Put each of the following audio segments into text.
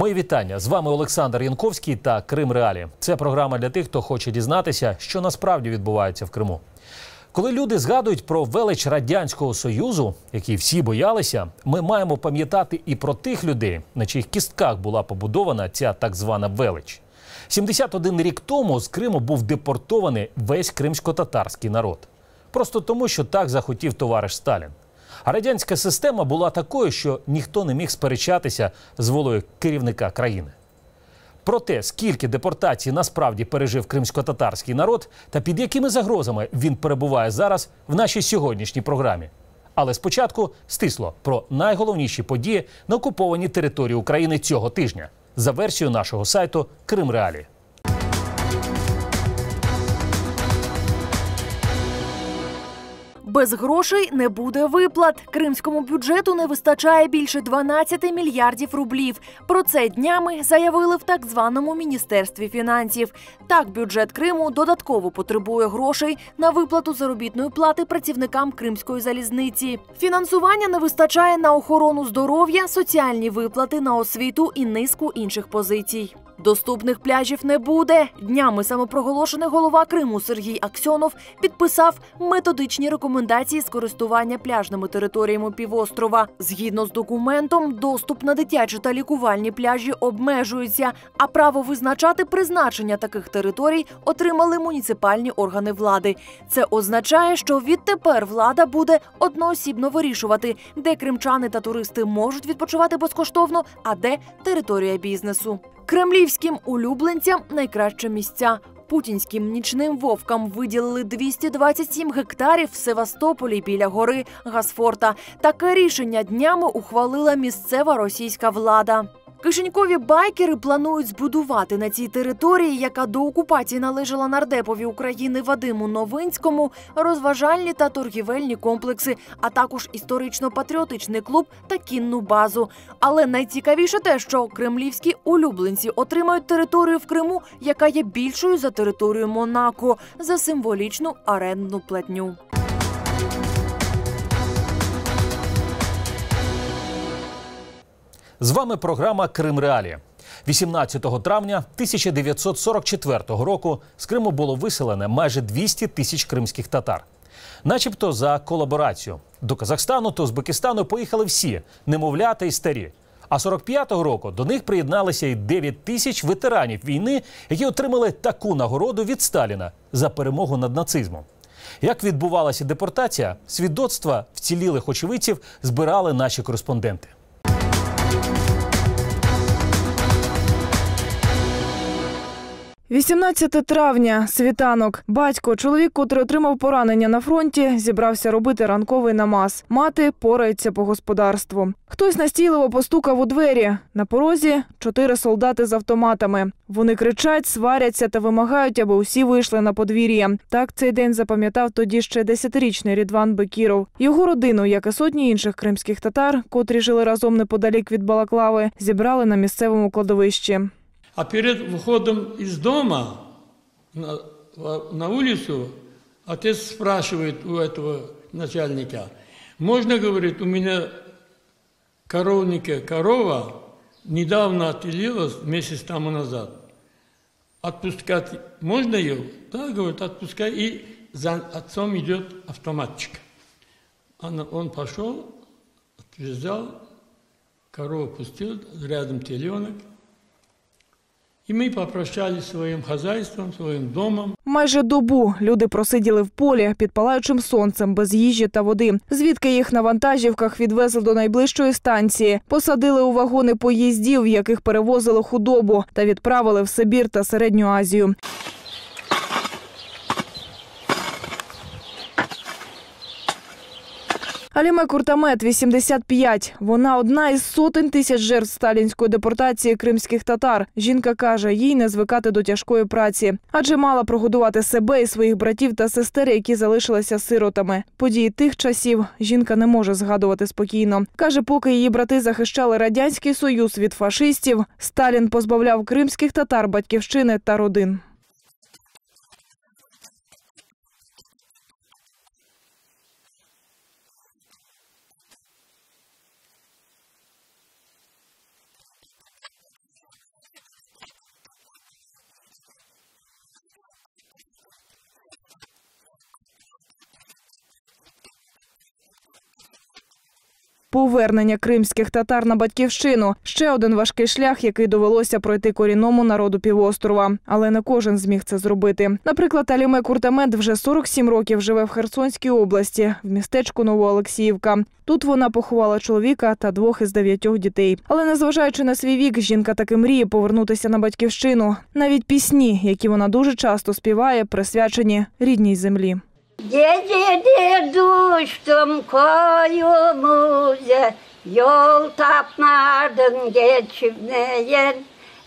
Мої вітання з вами Олександр Янковський та Крим Реалі. Це програма для тих, хто хоче дізнатися, що насправді відбувається в Криму. Коли люди згадують про велич радянського союзу, який всі боялися, ми маємо пам'ятати і про тих людей, на чиїх кістках була побудована ця так звана велич. 71 рік тому з Криму був депортований весь кримсько-татарський народ. Просто тому, що так захотів товариш Сталін. А радянська система була такою, що ніхто не міг сперечатися з волею керівника країни. Про те, скільки депортацій насправді пережив кримсько-татарський народ та під якими загрозами він перебуває зараз в нашій сьогоднішній програмі. Але спочатку стисло про найголовніші події на окупованій території України цього тижня за версією нашого сайту Крим Реалі. Без грошей не буде виплат. Кримському бюджету не вистачає більше 12 мільярдів рублів. Про це днями заявили в так званому міністерстві фінансів. Так, бюджет Криму додатково потребує грошей на виплату заробітної плати працівникам кримської залізниці. Фінансування не вистачає на охорону здоров'я, соціальні виплати на освіту і низку інших позицій. Доступних пляжів не буде. Днями самопроголошений голова Криму Сергій Аксьонов підписав методичні рекомендації з користування пляжними територіями півострова. Згідно з документом, доступ на дитячі та лікувальні пляжі обмежується, а право визначати призначення таких територій отримали муніципальні органи влади. Це означає, що відтепер влада буде одноосібно вирішувати, де кримчани та туристи можуть відпочивати безкоштовно, а де територія бізнесу. Кремлівським улюбленцям найкраще місця. Путінським нічним вовкам виділили 227 гектарів в Севастополі біля гори Гасфорта. Таке рішення днями ухвалила місцева російська влада. Кишенькові байкери планують збудувати на цій території, яка до окупації належала нардепові України Вадиму Новинському, розважальні та торгівельні комплекси, а також історично-патріотичний клуб та кінну базу. Але найцікавіше те, що кремлівські улюбленці отримають територію в Криму, яка є більшою за територію Монако, за символічну арендну платню. З вами програма Крим Реалі. 18 травня 1944 року з Криму було виселено майже 200 тисяч кримських татар, начебто за колаборацію. До Казахстану та Узбекистану поїхали всі немовлята і старі. А 45-го року до них приєдналися й 9 тисяч ветеранів війни, які отримали таку нагороду від Сталіна за перемогу над нацизмом. Як відбувалася депортація, свідоцтва вцілілих очевидців збирали наші кореспонденти. – Bye. 18 травня, світанок. Батько, чоловік, котрий отримав поранення на фронті, зібрався робити ранковий намаз. Мати порається по господарству. Хтось настійливо постукав у двері. На порозі чотири солдати з автоматами. Вони кричать, сваряться та вимагають, аби усі вийшли на подвір'я. Так цей день запам'ятав тоді ще десятирічний Рідван Бекіров. Його родину, як і сотні інших кримських татар, котрі жили разом неподалік від Балаклави, зібрали на місцевому кладовищі. А перед выходом из дома на, на улицу отец спрашивает у этого начальника, можно, говорит, у меня коровника корова недавно отелилась месяц тому назад. Отпускать можно ее? Да, говорит, отпускай. И за отцом идет автоматчик. Он, он пошел, взял, корову пустил, рядом теленок. І ми попрощалися своїм хазяйством, своїм домом. Майже добу люди просиділи в полі під палаючим сонцем, без їжі та води. Звідки їх на вантажівках відвезли до найближчої станції, посадили у вагони поїздів, в яких перевозили худобу, та відправили в Сибір та Середню Азію. Аліме Куртамет, 85. Вона одна із сотень тисяч жертв сталінської депортації кримських татар. Жінка каже, їй не звикати до тяжкої праці, адже мала прогодувати себе і своїх братів та сестер, які залишилися сиротами. Події тих часів жінка не може згадувати спокійно. каже, поки її брати захищали радянський союз від фашистів, Сталін позбавляв кримських татар батьківщини та родин. Повернення кримських татар на батьківщину. Ще один важкий шлях, який довелося пройти корінному народу півострова. Але не кожен зміг це зробити. Наприклад, Аліме Куртамет вже 47 років живе в Херсонській області, в містечку Новоолексіївка. Тут вона поховала чоловіка та двох із дев'ятьох дітей. Але незважаючи на свій вік, жінка таки мріє повернутися на батьківщину. Навіть пісні, які вона дуже часто співає, присвячені рідній землі. Gecedir düştüm koyumuza Yol tapmadın geçmeyen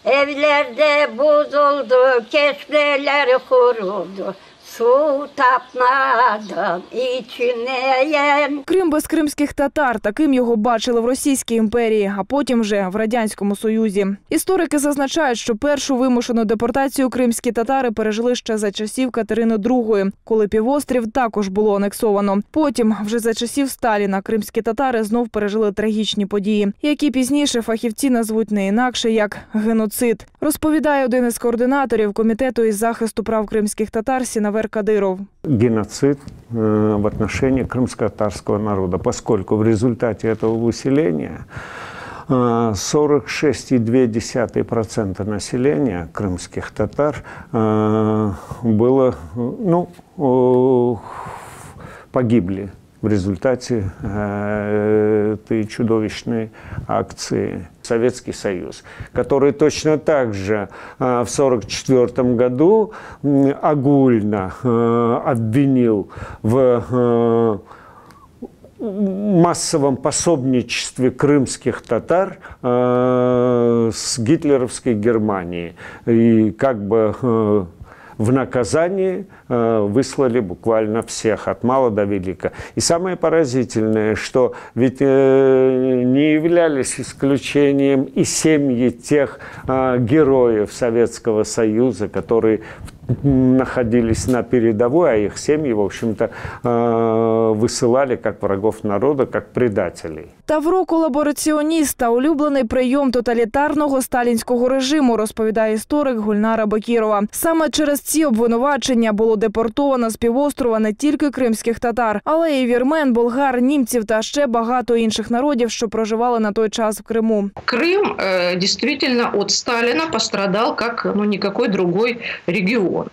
Evlerde bozuldu, keşmeler kuruldu Крим без кримських татар таким його бачили в Російській імперії, а потім вже в радянському союзі. Історики зазначають, що першу вимушену депортацію кримські татари пережили ще за часів Катерини II, коли півострів також було анексовано. Потім, вже за часів Сталіна, кримські татари знов пережили трагічні події, які пізніше фахівці назвуть не інакше як геноцид. Розповідає один із координаторів комітету із захисту прав кримських татар Сінавер Кадиров. геноцид э, в отношении крымско-татарского народа, поскольку в результате этого выселения э, 46,2% населения крымских татар э, было, ну, э, погибли в результате э, этой чудовищной акции Советский Союз, который точно так же э, в 1944 году м, огульно э, обвинил в э, массовом пособничестве крымских татар э, с гитлеровской Германией. И как бы э, в наказании э, выслали буквально всех, от мала до велика. И самое поразительное, что ведь э, не являлись исключением и семьи тех э, героев Советского Союза, которые находились на передовой, а их семьи, в общем-то, высылали как врагов народа, как предателей. Тавро колабораціоніста улюблений прийом тоталітарного сталінського режиму, розповідає історик Гульнара Бакірова. Саме через ці обвинувачення було депортовано з півострова не тільки кримських татар, але й вірмен, болгар, німців та ще багато інших народів, що проживали на той час в Криму. Крым э, действительно от Сталина пострадал как ну, никакой другой регион.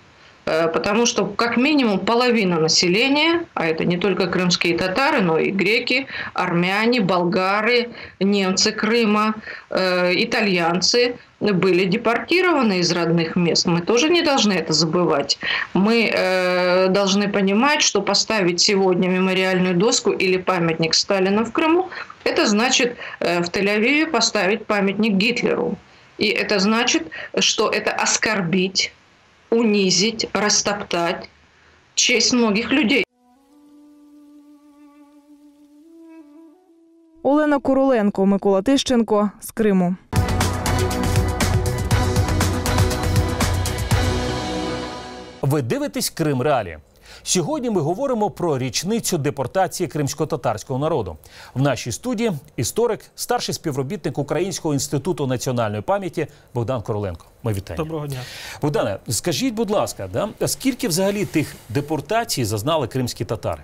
Э, Потому что как минимум половина населения, а это не только крымские татары, но и греки, армяне, болгары, немцы Крыма, э, итальянцы, были депортированы из родных мест. Мы тоже не должны это забывать. Мы э, должны понимать, что поставить сегодня мемориальную доску или памятник Сталина в Крыму, это значит э, в Тель-Авиве поставить памятник Гитлеру. И это значит, что это оскорбить, унизить, растоптать честь многих людей. Олена Короленко, Микола Тищенко з Криму. Ви дивитесь Крим Реалі. Сьогодні ми говоримо про річницю депортації кримсько-татарського народу. В нашій студії історик, старший співробітник Українського інституту національної пам'яті Богдан Короленко. Ми вітаємо. Доброго дня. Богдане, скажіть, будь ласка, да, скільки взагалі тих депортацій зазнали кримські татари?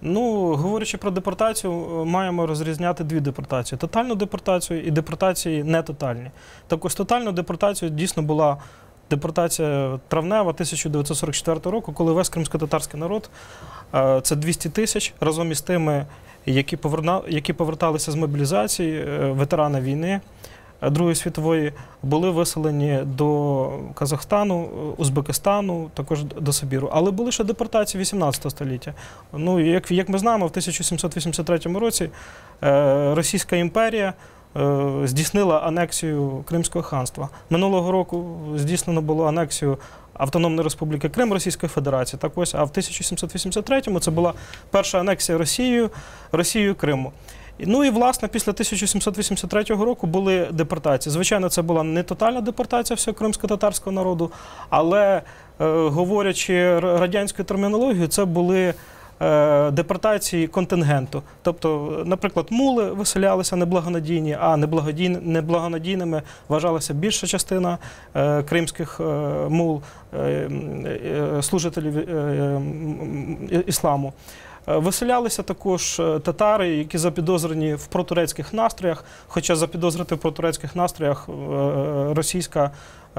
Ну, говорячи про депортацію, е, маємо розрізняти дві депортації: тотальну депортацію і депортації нетотальні. Так ось тотальну депортацію дійсно була депортація травнева 1944 року, коли весь кримсько-татарський народ, е, це 200 тисяч, разом із тими, які, поверна, які поверталися з мобілізації, е, ветерани війни. е, Другої світової були виселені до Казахстану, Узбекистану, також до Сибіру. Але були ще депортації 18 століття. Ну, як, як ми знаємо, в 1783 році Російська імперія здійснила анексію Кримського ханства. Минулого року здійснено було анексію Автономної Республіки Крим Російської Федерації. Так ось, а в 1783-му це була перша анексія Росією, Росією Криму. Ну і власне після 1783 року були депортації. Звичайно, це була не тотальна депортація всього кримсько-татарського народу, але е, говорячи радянською термінологією, це були е, депортації контингенту. Тобто, наприклад, мули виселялися неблагонадійні, а неблагонадійними вважалася більша частина е, кримських е, мул, е, е, служителів е, ісламу. Е, Виселялися також е, татари, які запідозрені в протурецьких настроях. Хоча запідозрити в протурецьких настроях е, російська е,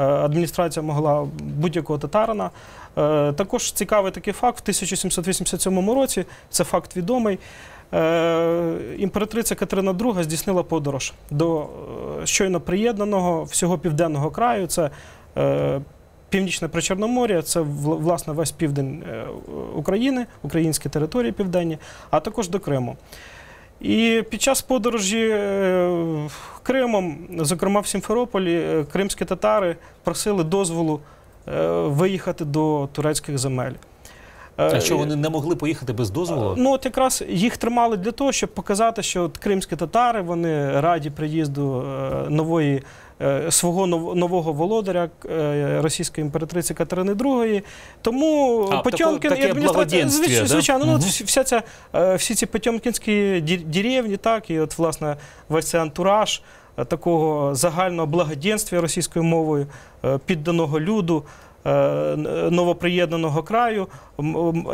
адміністрація могла будь-якого татарина. Е, Також цікавий такий факт: в 1787 році це факт відомий. е, Імператриця Катерина II здійснила подорож до е, щойно приєднаного всього південного краю. Це е, Північне Причорномор'я, це власне весь південь е, України, українські території південні, а також до Криму. І під час подорожі е, Кримом, зокрема в Сімферополі, е, кримські татари просили дозволу е, виїхати до турецьких земель. А що вони не могли поїхати без дозволу? Ну, от якраз їх тримали для того, щоб показати, що от кримські татари вони раді приїзду нової. Е, Свого нового володаря е, російської імператриці Катерини II. Тому А, Потьомкін таке- і адміністрація благоденствие, звич- да? звичайно, ну, от всі- вся ця е, всі ці потьомкінські деревні, так і от власне весь цей антураж такого загального благоденствия російською мовою, підданого люду. Новоприєднаного краю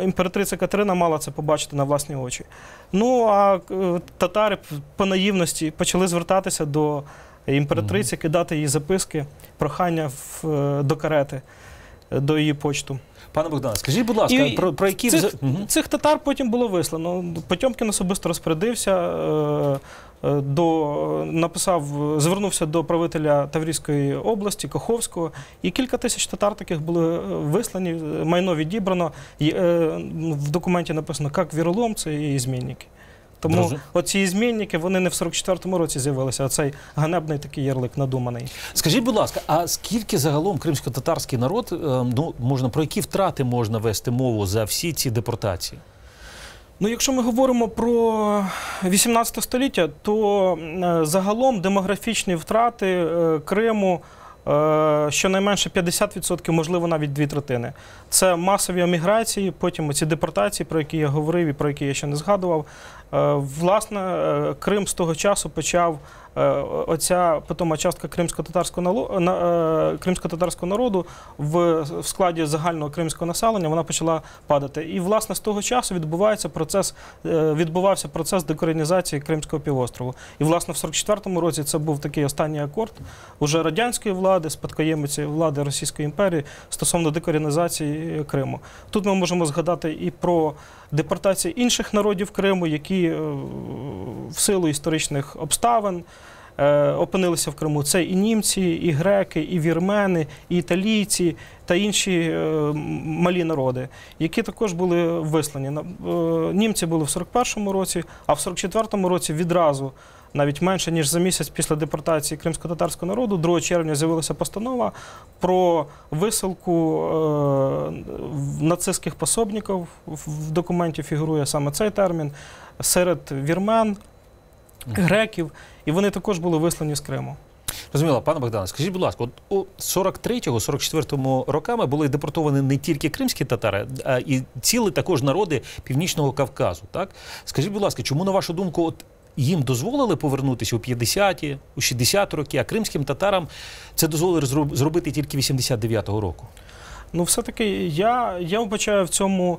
імператриця Катерина мала це побачити на власні очі. Ну а татари по наївності почали звертатися до імператриці, кидати їй записки, прохання в, е, до карети, е, до її почту. Пане Богдане, скажіть, будь ласка, І про, про які цих, Мгм. цих татар потім було вислано. Потьомкін особисто розпорядився, е, до, написав, звернувся до правителя Таврійської області, Каховського, і кілька тисяч татар таких були вислані, майно відібрано. І, в документі написано, як віроломці і змінники. Тому оці змінники вони не в 44-му році з'явилися, а цей ганебний такий ярлик надуманий. Скажіть, будь ласка, а скільки загалом кримсько-татарський народ, е, ну можна про які втрати можна вести мову за всі ці депортації? Ну, якщо ми говоримо про 18 століття, то е, загалом демографічні втрати е, Криму щонайменше 50%, можливо, навіть дві третини. Це масові еміграції, потім ці депортації, про які я говорив і про які я ще не згадував. Е, Власне, е, Крим з того часу почав е, оця питома частка кримсько-татарського кримсько-татарського народу в, складі загального кримського населення вона почала падати. І власне з того часу відбувається процес, відбувався процес декоренізації Кримського півострову. І власне в 44-му році це був такий останній акорд уже радянської влади, спадкоємиці влади Російської імперії стосовно декоренізації Криму. Тут ми можемо згадати і про депортації інших народів Криму, які е, в силу історичних обставин. е, Опинилися в Криму. Це і німці, і греки, і вірмени, і італійці та інші е, малі народи, які також були вислані. Німці були в 41-му році, а в 44-му році відразу, навіть менше ніж за місяць після депортації кримсько-татарського народу, 2 червня з'явилася постанова про висилку е, нацистських пособників. В документі фігурує саме цей термін серед вірмен, греків, і вони також були вислані з Криму. Розуміло, пане Богдане, скажіть, будь ласка, от у 43-44 роками були депортовані не тільки кримські татари, а і ціли також народи Північного Кавказу. Так? Скажіть, будь ласка, чому, на вашу думку, от їм дозволили повернутися у 50-ті, у 60-ті роки, а кримським татарам це дозволили зроб- зробити тільки 89-го року? Ну, все-таки я, я вбачаю в цьому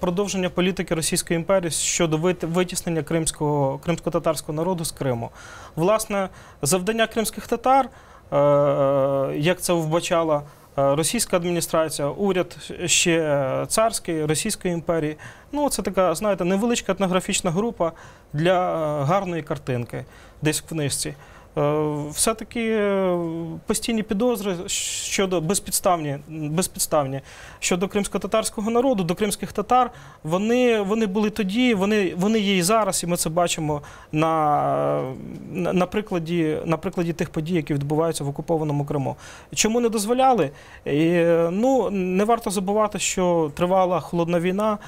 продовження політики Російської імперії щодо вит- витіснення кримського, кримсько-татарського народу з Криму. Власне, завдання кримських татар, е, е, як це вбачала російська адміністрація, уряд ще царський, Російської імперії, ну, це така, знаєте, невеличка етнографічна група для е, гарної картинки десь в книжці. Е, Все-таки е, постійні підозри щодо безпідставні, безпідставні щодо кримсько-татарського народу, до кримських татар, вони, вони були тоді, вони, вони є і зараз, і ми це бачимо на, на, прикладі, на прикладі тих подій, які відбуваються в окупованому Криму. Чому не дозволяли? І, ну, не варто забувати, що тривала холодна війна,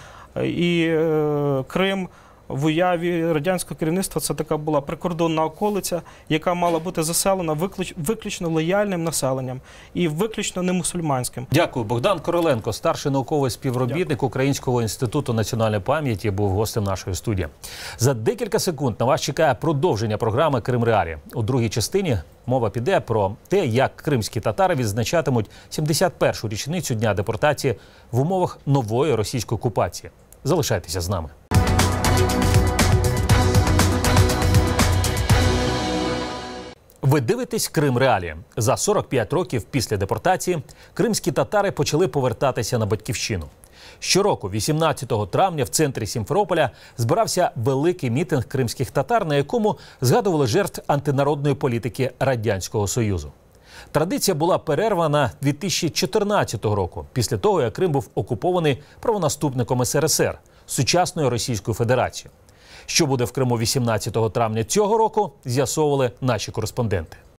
і е, Крим в уяві радянського керівництва це така була прикордонна околиця, яка мала бути заселена виключ- виключно лояльним населенням і виключно не мусульманським. Дякую. Богдан Короленко, старший науковий співробітник Українського інституту національної пам'яті, був гостем нашої студії. За декілька секунд на вас чекає продовження програми Крим Реалі. У другій частині мова піде про те, як кримські татари відзначатимуть 71-шу річницю дня депортації в умовах нової російської окупації. Залишайтеся з нами. Ви дивитесь Крим Реалі. За 45 років після депортації кримські татари почали повертатися на батьківщину. Щороку, 18 травня, в центрі Сімферополя збирався великий мітинг кримських татар, на якому згадували жертв антинародної політики радянського союзу. Традиція була перервана 2014 року, після того як Крим був окупований правонаступником СРСР сучасною Російською Федерацією. Що буде в Криму 18 травня цього року, з'ясовували наші кореспонденти. –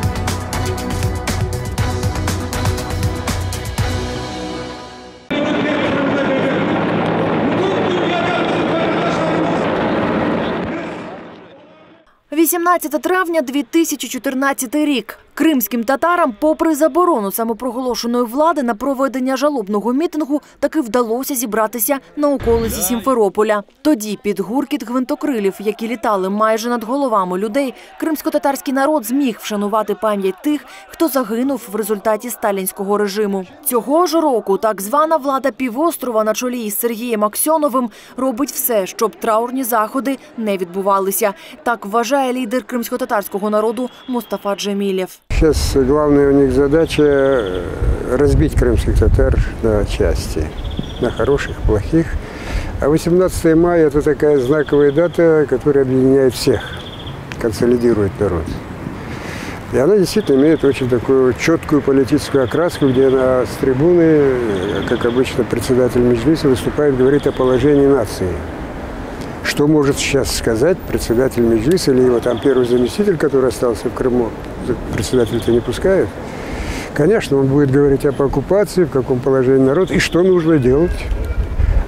18 травня 2014 рік. Кримським татарам, попри заборону самопроголошеної влади на проведення жалобного мітингу, таки вдалося зібратися на околиці Сімферополя. Тоді під гуркіт гвинтокрилів, які літали майже над головами людей, кримсько-татарський народ зміг вшанувати пам'ять тих, хто загинув в результаті сталінського режиму. Цього ж року так звана влада півострова на чолі із Сергієм Аксьоновим робить все, щоб траурні заходи не відбувалися. Так вважає лідер кримсько-татарського народу Мустафа Джемілєв. Сейчас главная у них задача э, разбить крымских татар на части, на хороших, плохих. А 18 мая – это такая знаковая дата, которая объединяет всех, консолидирует народ. И она действительно имеет очень такую четкую политическую окраску, где она с трибуны, как обычно председатель Меджлиса выступает, говорит о положении нации. Что может сейчас сказать председатель Меджлиса или его там первый заместитель, который остался в Крыму, председатель-то не пускает. Конечно, он будет говорить об оккупации, в каком положении народ и что нужно делать.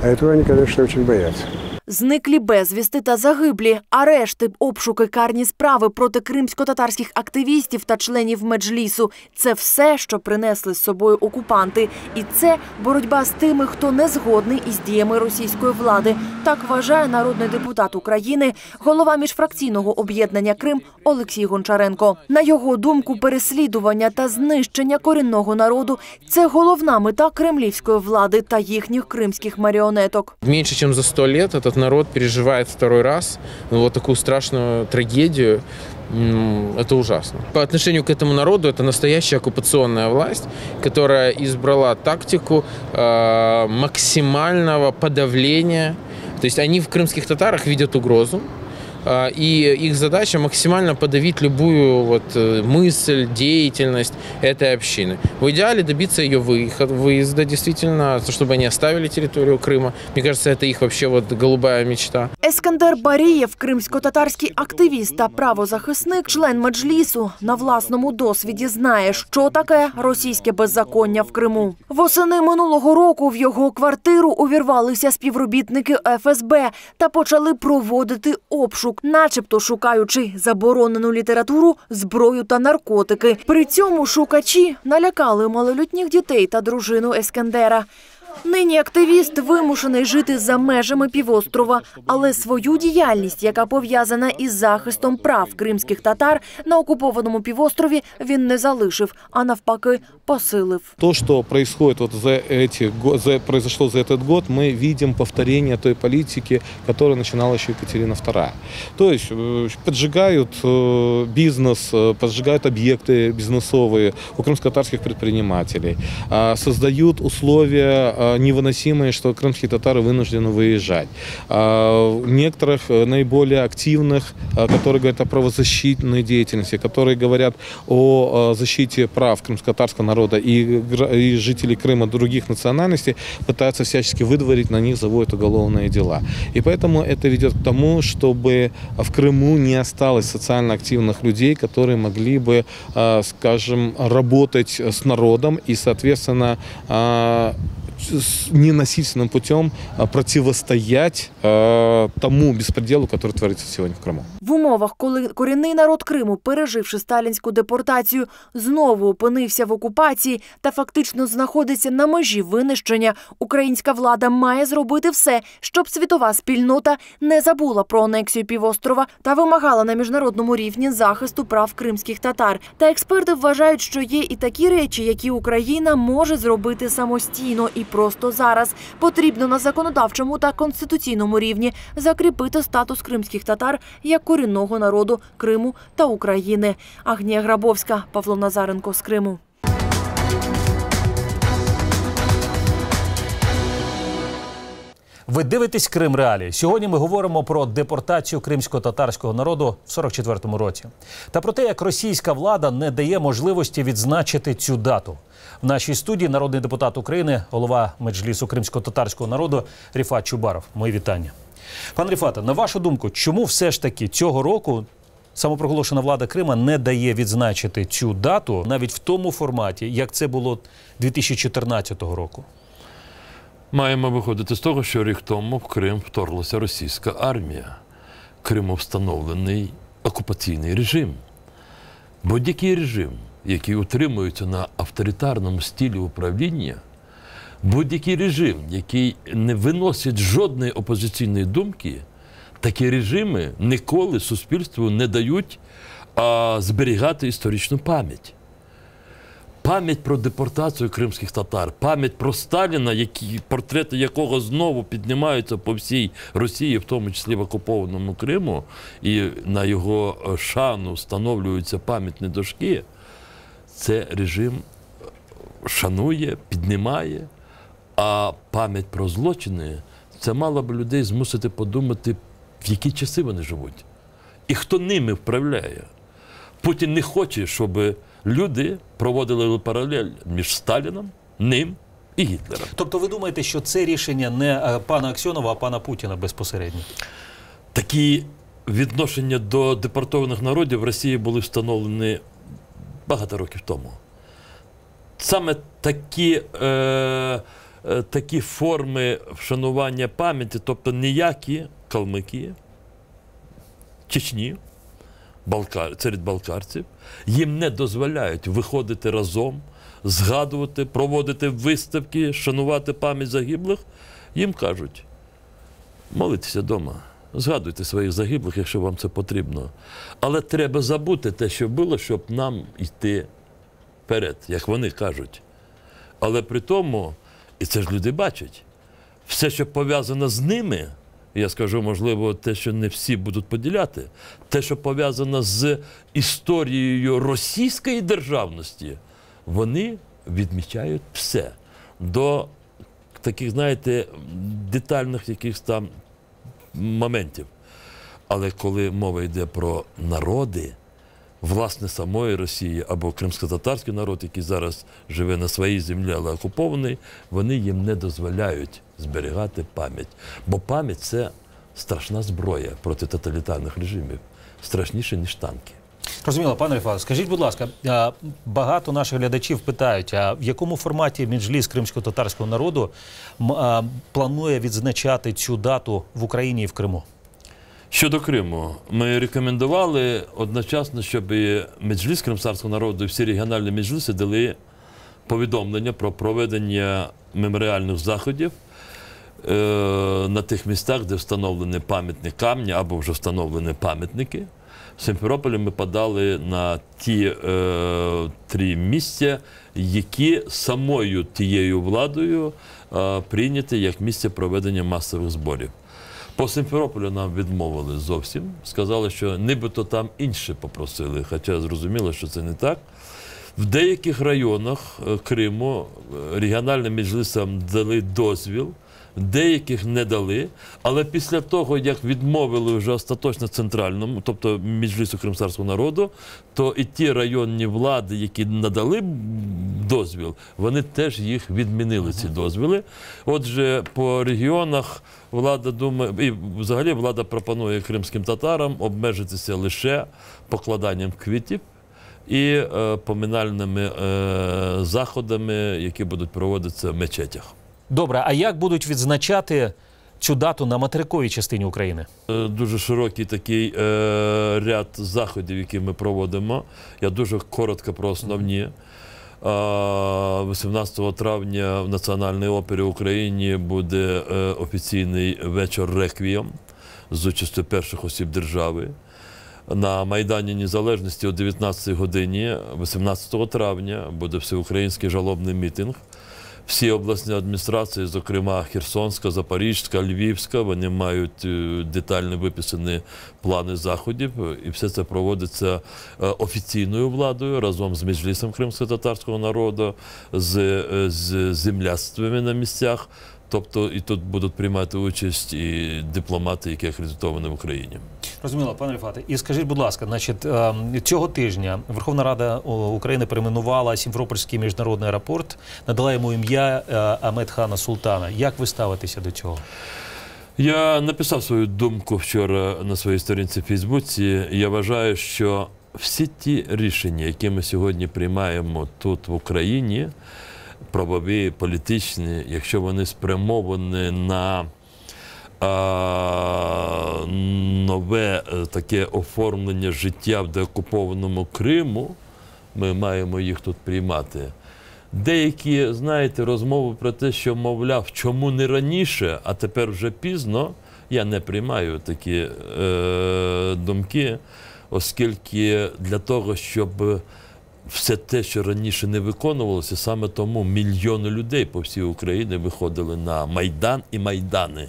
А этого они, конечно, очень боятся. Зниклі безвісти та загиблі, арешти, обшуки, карні справи проти кримсько-татарських активістів та членів меджлісу – це все, що принесли з собою окупанти. І це боротьба з тими, хто не згодний із діями російської влади. Так вважає народний депутат України, голова міжфракційного об'єднання Крим Олексій Гончаренко. На його думку, переслідування та знищення корінного народу – це головна мета кремлівської влади та їхніх кримських маріонеток. Меньше чем за сто лет этот народ переживает второй раз ну, вот такую страшную трагедию. Это ужасно. По отношению к этому народу это настоящая оккупационная власть, которая избрала тактику э, максимального подавления. То есть они в крымских татарах видят угрозу, и их задача максимально подавить любую вот э, мысль, деятельность этой общины. В идеале добиться ее выход, выезда, действительно, чтобы они оставили территорию Крыма. Мне кажется, это их вообще вот голубая мечта. Ескандер Барієв, кримсько-татарський активіст та правозахисник, член меджлісу, на власному досвіді знає, що таке російське беззаконня в Криму. Восени минулого року в його квартиру увірвалися співробітники ФСБ та почали проводити обшук, начебто шукаючи заборонену літературу, зброю та наркотики. При цьому шукачі налякали малолітніх дітей та дружину Ескандера. Нині активіст вимушений жити за межами півострова, але свою діяльність, яка пов'язана із захистом прав кримських татар на окупованому півострові, він не залишив, а навпаки посилив. То, что происходит вот за эти, го- за, произошло за этот год, мы видим повторение той политики, которая начинала еще Екатерина II. То есть э, поджигают э, бизнес, э, поджигают объекты бизнесовые у крымско-татарских предпринимателей, а, создают условия а, невыносимые, что крымские татары вынуждены выезжать. А, Некоторых э, наиболее активных, а, которые говорят о правозащитной деятельности, которые говорят о защите прав крымско-татарского народа и, и жителей Крыма других национальностей, пытаются всячески выдворить, на них заводят уголовные дела. И поэтому это ведет к тому, чтобы в Крыму не осталось социально активных людей, которые могли бы, скажем, работать с народом и, соответственно, ненасильственным путем а, противостоять а, тому беспределу, который творится сегодня в Крыму. В умовах, коли корінний народ Криму, переживши сталінську депортацію, знову опинився в окупації та фактично знаходиться на межі винищення, українська влада має зробити все, щоб світова спільнота не забула про анексію півострова та вимагала на міжнародному рівні захисту прав кримських татар. Та експерти вважають, що є і такі речі, які Україна може зробити самостійно і просто зараз. Потрібно на законодавчому та конституційному рівні закріпити статус кримських татар як корінного народу Криму та України. Агнія Грабовська, Павло Назаренко з Криму. Ви дивитесь Крим Реалії. Сьогодні ми говоримо про депортацію кримсько-татарського народу в 44-му році та про те, як російська влада не дає можливості відзначити цю дату. В нашій студії народний депутат України, голова меджлісу кримсько-татарського народу Ріфат Чубаров. Мої вітання. Пан Ріфата, на вашу думку, чому все ж таки цього року самопроголошена влада Крима не дає відзначити цю дату навіть в тому форматі, як це було 2014 року? Маємо виходити з того, що рік тому в Крим вторглася російська армія. Криму встановлений окупаційний режим. Будь-який режим, який утримується на авторитарному стилі управління, будь-який режим, який не виносить жодної опозиційної думки, такі режими ніколи суспільству не дають а, зберігати історичну пам'ять. Пам'ять про депортацію кримських татар, пам'ять про Сталіна, які, портрети якого знову піднімаються по всій Росії, в тому числі в окупованому Криму, і на його е, шану встановлюються пам'ятні дошки, це режим шанує, піднімає. А пам'ять про злочини це мало б людей змусити подумати, в які часи вони живуть, і хто ними вправляє. Путін не хоче, щоб люди проводили паралель між Сталіном, ним і Гітлером. Тобто, ви думаєте, що це рішення не е, пана Аксьонова, а пана Путіна безпосередньо? Такі відношення до депортованих народів в Росії були встановлені багато років тому. Саме такі, е, е, такі форми вшанування пам'яті, тобто ніякі калмики, Чечні, балкар, серед балкарців, їм не дозволяють виходити разом, згадувати, проводити виставки, шанувати пам'ять загиблих. Їм кажуть, молитися вдома, згадуйте своїх загиблих, якщо вам це потрібно. Але треба забути те, що було, щоб нам йти вперед, як вони кажуть. Але при тому, і це ж люди бачать, все, що пов'язано з ними, я скажу, можливо, те, що не всі будуть поділяти, те, що пов'язано з історією російської державності, вони відмічають все до таких, знаєте, детальних якихось там моментів. Але коли мова йде про народи, власне, самої Росії або кримсько-татарський народ, який зараз живе на своїй землі, але окупований, вони їм не дозволяють зберігати пам'ять. Бо пам'ять це страшна зброя проти тоталітарних режимів, страшніше, ніж танки. Розуміло, пане Рифат, скажіть, будь ласка, багато наших глядачів питають, а в якому форматі Меджліс кримсько-татарського народу планує відзначати цю дату в Україні і в Криму? Щодо Криму, ми рекомендували одночасно, щоб і Меджліс кримсарського народу і всі регіональні меджліси дали повідомлення про проведення меморіальних заходів е, на тих містах, де встановлені пам'ятні камні або вже встановлені пам'ятники. В Симферополі ми подали на ті е, три місця, які самою тією владою е, прийняті як місце проведення масових зборів. По Симферополю нам відмовили зовсім. Сказали, що нібито там інше попросили, хоча зрозуміло, що це не так. В деяких районах е, Криму е, регіональним міжлисам дали дозвіл, деяких не дали. Але після того, як відмовили вже остаточно центральному, тобто меджлису кримсарського народу, то і ті районні влади, які надали дозвіл, вони теж їх відмінили, ці дозвіли. Отже, по регіонах влада думає, і взагалі влада пропонує кримським татарам обмежитися лише покладанням квітів і е, поминальними е, заходами, які будуть проводитися в мечетях. Добре, а як будуть відзначати цю дату на материковій частині України? Е, Дуже широкий такий е, ряд заходів, які ми проводимо. Я дуже коротко про основні. Е, 18 травня в Національній опері України буде е, офіційний вечір реквієм з участю перших осіб держави. На Майдані Незалежності о 19 годині, 18 травня, буде всеукраїнський жалобний мітинг. Всі обласні адміністрації, зокрема Херсонська, Запорізька, Львівська, вони мають е, детально виписані плани заходів, і все це проводиться е, офіційною владою разом з Меджлісом кримсько-татарського народу, з, е, з земляцтвами на місцях. Тобто і тут будуть приймати участь і дипломати, які акредитовані в Україні. Розуміло, пане Ріфате. І скажіть, будь ласка, значить, е, цього тижня Верховна Рада України перейменувала Сімфропольський міжнародний аеропорт, надала йому ім'я е, Амедхана Султана. Як ви ставитеся до цього? Я написав свою думку вчора на своїй сторінці в Фейсбуці. Я вважаю, що всі ті рішення, які ми сьогодні приймаємо тут в Україні, правові, політичні, якщо вони спрямовані на а, нове е, таке оформлення життя в деокупованому Криму, ми маємо їх тут приймати. Деякі, знаєте, розмови про те, що, мовляв, чому не раніше, а тепер вже пізно, я не приймаю такі е, думки, оскільки для того, щоб все те, що раніше не виконувалося, саме тому мільйони людей по всій Україні виходили на Майдан і Майдани.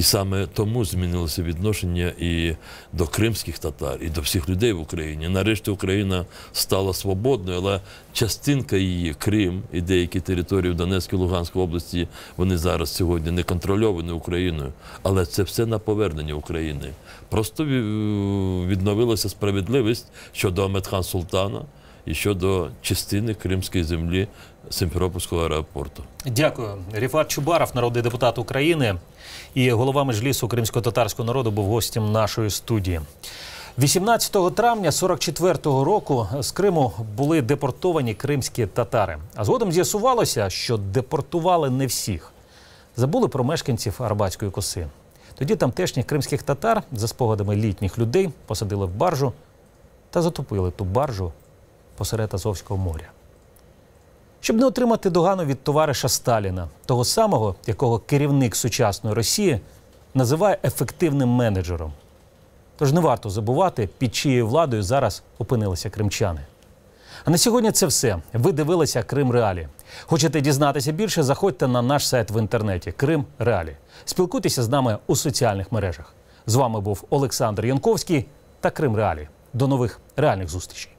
І саме тому змінилося відношення і до кримських татар, і до всіх людей в Україні. Нарешті Україна стала свободною, але частинка її, Крим і деякі території в Донецькій Луганській області, вони зараз сьогодні не контрольовані Україною. Але це все на повернення України. Просто відновилася справедливість щодо Амедхан Султана і щодо частини кримської землі Симферопольського аеропорту. Дякую. Ріфат Чубаров, народний депутат України і голова Меджлісу кримсько-татарського народу, був гостем нашої студії. 18 травня 44-го року з Криму були депортовані кримські татари. А згодом з'ясувалося, що депортували не всіх. Забули про мешканців Арбатської коси. Тоді тамтешніх кримських татар, за спогадами літніх людей, посадили в баржу та затопили ту баржу посеред Азовського моря. Щоб не отримати догану від товариша Сталіна, того самого, якого керівник сучасної Росії називає ефективним менеджером. Тож не варто забувати, під чиєю владою зараз опинилися кримчани. А на сьогодні це все. Ви дивилися Крим Реалі. Хочете дізнатися більше? Заходьте на наш сайт в інтернеті Крим Реалі. Спілкуйтеся з нами у соціальних мережах. З вами був Олександр Янковський та Крим Реалі. До нових реальних зустрічей.